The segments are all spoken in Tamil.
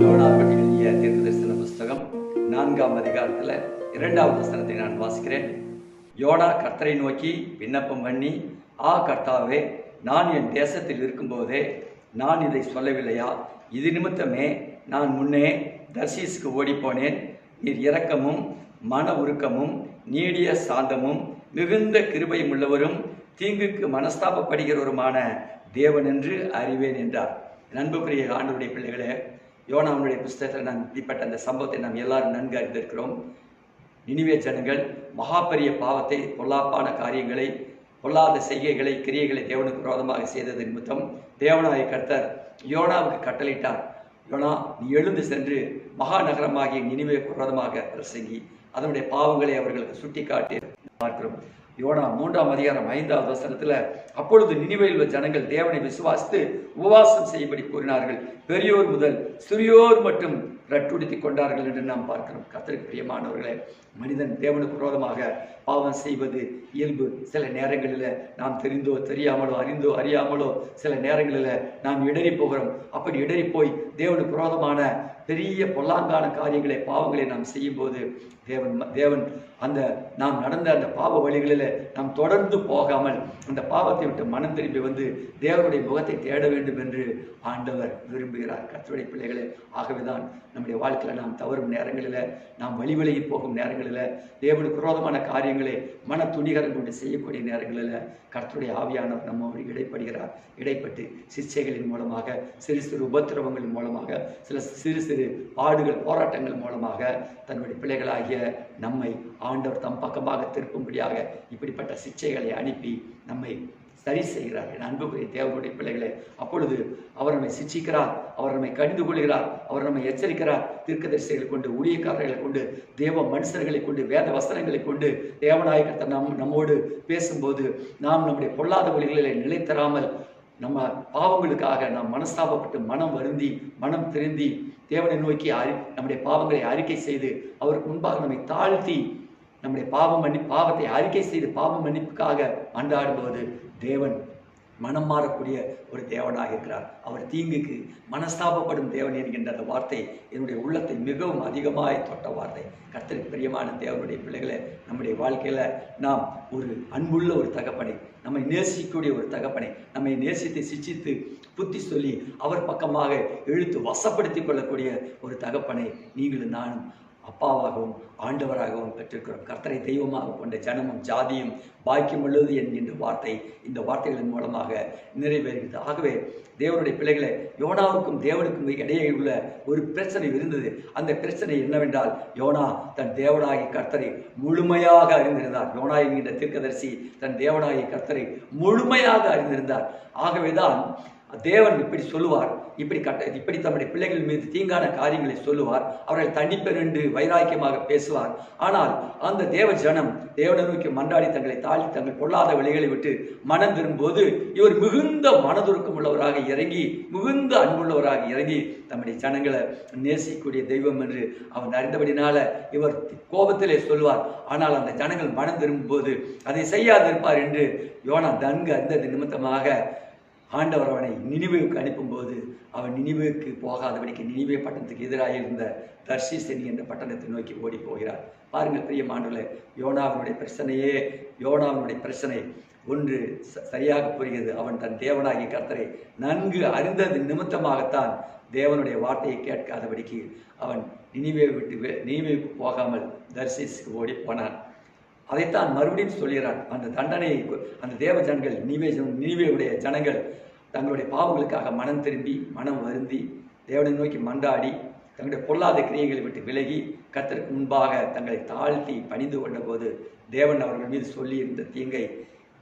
யோனாவின் எழுதிய தீர்க்கதரிசன புஸ்தகம் நான்காம் அதிகாரத்தில் இரண்டாவது வசனத்தை நான் வாசிக்கிறேன். யோனா கர்த்தரை நோக்கி விண்ணப்பம் பண்ணி ஆ கர்த்தாவே நான் என் தேசத்தில் இருக்கும்போதே நான் இதை சொல்லவில்லையா? இது நிமித்தமே நான் முன்னே தர்சீஸுக்கு ஓடிப்போனேன். நீர் இரக்கமும் மன உருக்கமும் நீடிய சாந்தமும் மிகுந்த கிருபையும் உள்ளவரும் தீங்குக்கு மனஸ்தாபப்படுகிறவருமான தேவன் என்று அறிவேன் என்றார். நண்புக்குரிய ஆண்டுடைய பிள்ளைகளே யோனாவுடைய புஸ்தகத்தில் நாம் இப்படிப்பட்ட அந்த சம்பவத்தை நாம் எல்லாரும் நன்கு அறிந்திருக்கிறோம். நினைவே ஜனங்கள் மகாபெரிய பாவத்தை பொல்லாப்பான காரியங்களை பொல்லாத செய்கைகளை கிரியைகளை தேவனுக்கு விரோதமாக செய்தது நிமித்தம் தேவனாய கர்த்தர் யோனாவுக்கு கட்டளையிட்டார். யோனா நீ எழுந்து சென்று மகா நகரமாகிய நினிவே விரோதமாக பிரசங்கி அதனுடைய பாவங்களை அவர்களுக்கு சுட்டிக்காட்டி பார்க்கிறோம். யோனா மூன்றாம் அதிகாரம் ஐந்தாவது வசனத்தில் அப்பொழுது நினைவில் உள்ள ஜனங்கள் தேவனை விசுவாசித்து உபவாசம் செய்யும்படி கூறினார்கள். பெரியோர் முதல் சிறியோர் மட்டும் ரட்டுடுத்தி கொண்டார்கள் என்று நாம் பார்க்கிறோம். கத்திரிக்கு பிரியமானவர்களே மனிதன் தேவனுக்கு விரோதமாக பாவம் செய்வது இயல்பு. சில நேரங்களில் நாம் தெரிந்தோ தெரியாமலோ அறிந்தோ அறியாமலோ சில நேரங்களில் நாம் இடறி போகிறோம். அப்படி இடறி போய் தேவனுக்கு விரோதமான பெரிய பொல்லாங்கான காரியங்களை பாவங்களை நாம் செய்யும்போது தேவன் தேவன் அந்த நாம் நடந்த அந்த பாவ வழிகளில் நாம் தொடர்ந்து போகாமல் அந்த பாவத்தை விட்டு மனம் திரும்பி வந்து தேவனுடைய முகத்தை தேட வேண்டும் என்று ஆண்டவர் விரும்புகிறார். கத்தருடைய பிள்ளைகளே ஆகவேதான் நம்முடைய வாழ்க்கையில் நாம் தவறும் நேரங்களில் நாம் வழி விலகி போகும் நேரங்களில் தேவனுக்கு விரோதமான காரியங்களை மன துணிகரம் கொண்டு செய்யக்கூடிய நேரங்களில் கர்த்தருடைய ஆவியானவர் நம்மோடு இடைப்படுகிறார். இடைப்பட்டு சிச்சைகளின் மூலமாக சிறு சிறு உபத்திரவங்களின் மூலமாக சில சிறு சிறு பாடுகள் போராட்டங்கள் மூலமாக தன்னுடைய ஆகிய நம்மை ஆண்டவர் தம் பக்கமாக திருப்பும்படியாக இப்படிப்பட்ட சிச்சைகளை அனுப்பி நம்மை சரி செய்கிறார். என் அன்புக்குரிய தேவனுடைய பிள்ளைகளை அப்பொழுது அவர் நம்மை சிச்சிக்கிறார் அவர் நம்மை கடிந்து கொள்கிறார் அவர் நம்மை எச்சரிக்கிறார். தீர்க்கதரிசிகளை கொண்டு ஊழியக்காரர்களை கொண்டு தேவ மனுஷர்களை கொண்டு வேத வசனங்களை கொண்டு தேவநாயகத்தை நம் நம்மோடு பேசும்போது நாம் நம்முடைய பொல்லாத வழிகளில் நிலைத்தராமல் நம்ம பாவங்களுக்காக நாம் மனஸ்தாபப்பட்டு மனம் வருந்தி மனம் திருந்தி தேவனை நோக்கி அறி நம்முடைய பாவங்களை அறிக்கை செய்து அவருக்கு முன்பாக நம்மை தாழ்த்தி நம்முடைய பாவம் மன்னி பாவத்தை அறிக்கை செய்து பாவ மன்னிப்புக்காக அன்றாடும்போது தேவன் மனம் மாறக்கூடிய ஒரு தேவனாக இருக்கிறார். அவர் தீங்குக்கு மனஸ்தாபப்படும் தேவன் என்கின்ற அந்த வார்த்தை என்னுடைய உள்ளத்தை மிகவும் அதிகமாக தொட்ட வார்த்தை. கர்த்தருக்கு பிரியமான தேவனுடைய பிள்ளைகளை நம்முடைய வாழ்க்கையில் நாம் ஒரு அன்புள்ள ஒரு தகப்பனை நம்மை நேசிக்கக்கூடிய ஒரு தகப்பனை நம்மை நேசித்து சிச்சித்து புத்தி சொல்லி அவர் பக்கமாக இழுத்து வசப்படுத்திக் கொள்ளக்கூடிய ஒரு தகப்பனை நீங்களும் நானும் அப்பாவாகவும் ஆண்டவராகவும் பெற்றிருக்கிறோம். கர்த்தரை தெய்வமாக கொண்ட ஜனமும் ஜாதியும் பாக்கியம் உள்ளது என்கின்ற வார்த்தை இந்த வார்த்தைகளின் மூலமாக நிறைவேறுகிறது ஆகவே தேவனுடைய பிள்ளைகளை யோனாவுக்கும் தேவனுக்கும் இடையே உள்ள ஒரு பிரச்சனை இருந்தது. அந்த பிரச்சனை என்னவென்றால் யோனா தன் தேவனாகி கர்த்தரை முழுமையாக அறிந்திருந்தார். யோனா என்கின்ற தீர்க்கதரிசி தன் தேவனாகி கர்த்தரை முழுமையாக அறிந்திருந்தார். ஆகவேதான் தேவன் இப்படி சொல்லுவார். இப்படி கட்ட இப்படி தம்முடைய பிள்ளைகள் மீது தீங்கான காரியங்களை சொல்லுவார். அவர்கள் தண்டிப்பர் என்று வைராக்கியமாக பேசுவார். ஆனால் அந்த தேவ ஜனம் தேவனை நோக்கி மன்றாடி தங்களை தாழ்த்தி தங்கள் பொல்லாத வழிகளை விட்டு மனம் திரும்பும்போது இவர் மிகுந்த மனதுருக்கம் உள்ளவராக இறங்கி மிகுந்த அன்புள்ளவராக இறங்கி தம்முடைய ஜனங்களை நேசிக்கக்கூடிய தெய்வம் என்று அவன் அறிந்தபடினால இவர் கோபத்திலே சொல்வார் ஆனால் அந்த ஜனங்கள் மனம் திரும்பும்போது அதை செய்யாதிருப்பார் என்று யோனா நன்கு அறிந்தது நிமித்தமாக ஆண்டவர் அவனை நினைவுக்கு அனுப்பும்போது அவன் நினைவுக்கு போகாதபடிக்கு நினைவே பட்டணத்துக்கு எதிராக இருந்த தர்ஷிசெனி என்ற பட்டணத்தை நோக்கி ஓடி போகிறார் பாருங்கள் பிரிய மாண்டுல யோனாவினுடைய பிரச்சனையே யோனாவினுடைய பிரச்சனை. ஒன்று ச- சரியாக புரிகிறது. அவன் தன் தேவனாகிய கர்த்தரை நன்கு அறிந்தது நிமித்தமாகத்தான் தேவனுடைய வார்த்தையை கேட்காதபடிக்கு அவன் நினிவே விட்டு நினைவுக்கு போகாமல் தர்சிஸுக்கு ஓடி போனான். அதைத்தான் மறுபடியும் சொல்கிறார் அந்த தண்டனையை அந்த தேவ ஜனங்கள் நீவே நீவேவுடைய ஜனங்கள் தங்களுடைய பாவங்களுக்காக மனம் திரும்பி மனம் வருந்தி தேவனை நோக்கி மன்றாடி தங்களுடைய பொல்லாத கிரியைகளை விட்டு விலகி கத்தருக்கு முன்பாக தங்களை தாழ்த்தி பணிந்து கொண்டபோது தேவன் அவர்கள் மீது சொல்லியிருந்த தீங்கை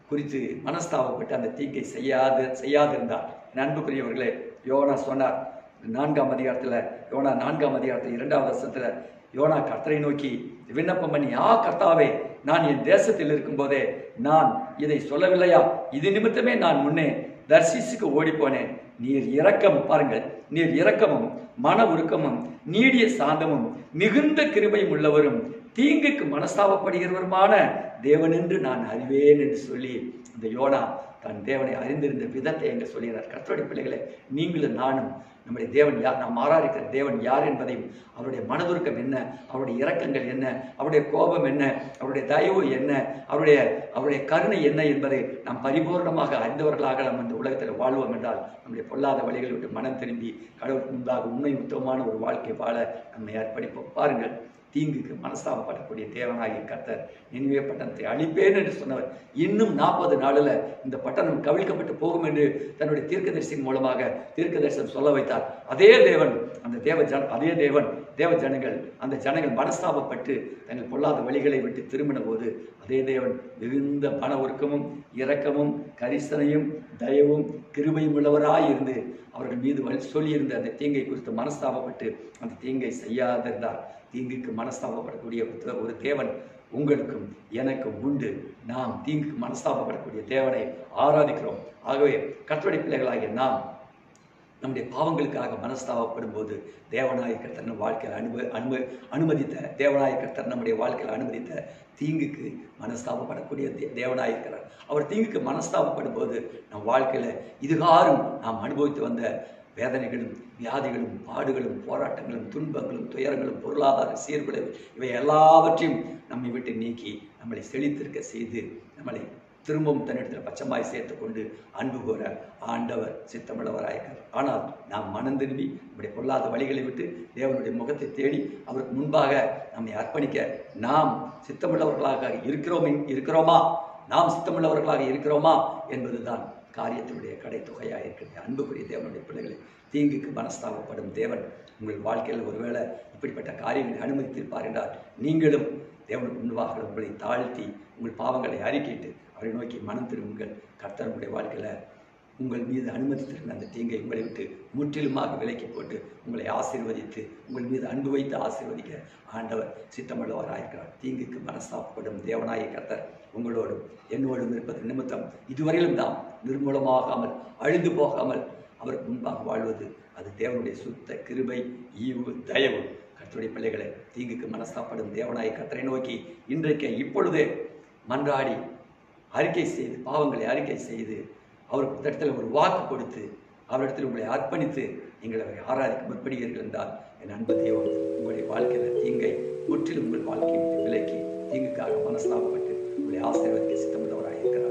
குறித்து மனஸ்தாபப்பட்டு அந்த தீங்கை செய்யாது செய்யாதிருந்தார். நண்புக்குரியவர்களே யோனா சொன்னார் நான்காம் அதிகாரத்தில் யோனா நான்காம் அதிகாரத்தில் இரண்டாவது வருஷத்தில் யோனா கர்த்தரை நோக்கி விண்ணப்பம் பண்ணி ஆ கர்த்தாவே நான் என் தேசத்தில் இருக்கும்போதே நான் இதை சொல்லவில்லையா? இது நிமித்தமே நான் முன்னே தர்சிஸுக்கு ஓடிப்போனேன். நீர் இரக்கம் பாருங்கள். நீர் இரக்கமும் மன உருக்கமும் நீடிய சாந்தமும் மிகுந்த கிருபையும் உள்ளவரும் தீங்குக்கு மனஸ்தாபப்படுகிறவருமான தேவனென்று நான் அறிவேன் என்று சொல்லி இந்த யோனா தன் தேவனை அறிந்திருந்த விதத்தை என்று சொல்கிறார். கர்த்தருடைய பிள்ளைகளை நீங்களும் நானும் நம்முடைய தேவன் யார்? நாம் மாறா இருக்கிற தேவன் யார் என்பதையும் அவருடைய மனதுருக்கம் என்ன? அவருடைய இரக்கங்கள் என்ன? அவருடைய கோபம் என்ன? அவருடைய தயவு என்ன? அவருடைய அவருடைய கருணை என்ன என்பதை நாம் பரிபூர்ணமாக அறிந்தவர்களாக நாம் இந்த உலகத்தில் வாழ்வோம் என்றால் நம்முடைய பொல்லாத வழிகளை விட்டு மனம் திரும்பி கடவுளுக்கு முன்பாக உண்மை உத்தமமான ஒரு வாழ்க்கை வாழ நம்மை அர்ப்பணிப்போம். பாருங்கள் தீங்குக்கு மனஸ்தாபப்படக்கூடிய தேவனாகிய கர்த்தர் நினைவே பட்டணத்தை அழிப்பேன் என்று சொன்னவர். இன்னும் நாற்பது நாளில் இந்த பட்டணம் கவிழ்க்கப்பட்டு போகும் என்று தன்னுடைய தீர்க்கதரிசியின் மூலமாக தீர்க்கதரிசனம் சொல்ல வைத்தார். அதே தேவன் அந்த தேவ ஜன அதே தேவன் தேவ ஜனங்கள் அந்த ஜனங்கள் மனஸ்தாபப்பட்டு தங்கள் பொல்லாத வழிகளை விட்டு திரும்பின போது அதே தேவன் மிகுந்த மன உருக்கமும் இரக்கமும் கரிசனையும் தயவும் கிருபையும் உள்ளவராய் இருந்து அவர்கள் மீது வழி சொல்லியிருந்த அந்த தீங்கை குறித்து மனஸ்தாபப்பட்டு அந்த தீங்கை செய்யாதிருந்தார். தீங்குக்கு மனஸ்தாபப்படக்கூடிய ஒரு ஒரு தேவன் உங்களுக்கும் எனக்கும் உண்டு. நாம் தீங்குக்கு மனஸ்தாபப்படக்கூடிய தேவனை ஆராதிக்கிறோம். ஆகவே கர்த்தருடைய பிள்ளைகளாகிய நாம் நம்முடைய பாவங்களுக்காக மனஸ்தாபப்படும் போது தேவனாய கர்த்தர் நம் வாழ்க்கையில் அனுப அனும அனுமதித்த தேவனாய கர்த்தர் நம்முடைய வாழ்க்கையில் அனுமதித்த தீங்குக்கு மனஸ்தாபப்படக்கூடிய தே- தேவனாய் இருக்கிறார் அவர் தீங்குக்கு மனஸ்தாபப்படும் போது நம் வாழ்க்கையில் இதுகாரும் நாம் அனுபவித்து வந்த வேதனைகளும் வியாதிகளும் பாடுகளும் போராட்டங்களும் துன்பங்களும் துயரங்களும் பொருளாதார சீர்குலைவு இவை எல்லாவற்றையும் நம்மை விட்டு நீக்கி நம்மளை செழித்திருக்க செய்து நம்மளை திரும்பவும் தன்னிடத்தில் பச்சமாய் சேர்த்து கொண்டு அன்பு கோர ஆண்டவர் சித்தமுள்ளவராயிருக்கிறார் ஆனால் நாம் மனம் திரும்பி நம்முடைய பொல்லாத வழிகளை விட்டு தேவனுடைய முகத்தை தேடி அவருக்கு முன்பாக நம்மை அர்ப்பணிக்க நாம் சித்தமுள்ளவர்களாக இருக்கிறோம் இருக்கிறோமா? நாம் சித்தமுள்ளவர்களாக இருக்கிறோமா? என்பதுதான் காரியத்தினுடைய கடைத்தொகையாக இருக்கிறது அன்புக்குரிய தேவனுடைய பிள்ளைகளை தீங்குக்கு மனஸ்தாபப்படும் தேவன் உங்கள் வாழ்க்கையில் ஒருவேளை இப்படிப்பட்ட காரியங்களை அனுமதித்திருப்பார் என்றால் நீங்களும் தேவனுக்கு முன்பாக உங்களை தாழ்த்தி உங்கள் பாவங்களை அறிக்கிட்டு அவரை நோக்கி மனம் திரும்புங்கள். கர்த்தர் உங்களுடைய வாழ்க்கையில் உங்கள் மீது அனுமதித்திருந்த அந்த தீங்கை உங்களை விட்டு முற்றிலுமாக விலக்கி போட்டு உங்களை ஆசீர்வதித்து உங்கள் மீது அன்பு வைத்து ஆசீர்வதிக்க ஆண்டவர் சித்தமுள்ளவராயிருக்கிறார் தீங்குக்கு மனஸ்தாபப்படும் தேவனாய கர்த்தர் உங்களோடும் என்னோடும் இருப்பது நிமித்தம் இதுவரையிலும் தான் நிர்மூலமாகாமல் அழிந்து போகாமல் அவருக்கு முன்பாக வாழ்வது அது தேவனுடைய சுத்த கிருபை ஈவு தயவு. கர்த்தருடைய பிள்ளைகளை தீங்குக்கு மனஸ்தாப்படும் தேவனாய் கத்தரை நோக்கி இன்றைக்கு இப்பொழுதே மன்றாடி அறிக்கை செய்து பாவங்களை அறிக்கை செய்து அவருக்கு இடத்துல ஒரு வாக்கு கொடுத்து அவரிடத்தில் உங்களை அர்ப்பணித்து நீங்கள் அவரை ஆராதிக்க முற்படுகிறீர்கள் என்றால் என் அன்பு தெய்வம் உங்களுடைய வாழ்க்கையில் தீங்கை முற்றிலும் உங்கள் வாழ்க்கையை விலக்கி தீங்குக்காக மனஸ்தாபப்பட்டு உங்களை ஆசீர்வதிக்க சித்தமுள்ளவராக இருக்கிறார்.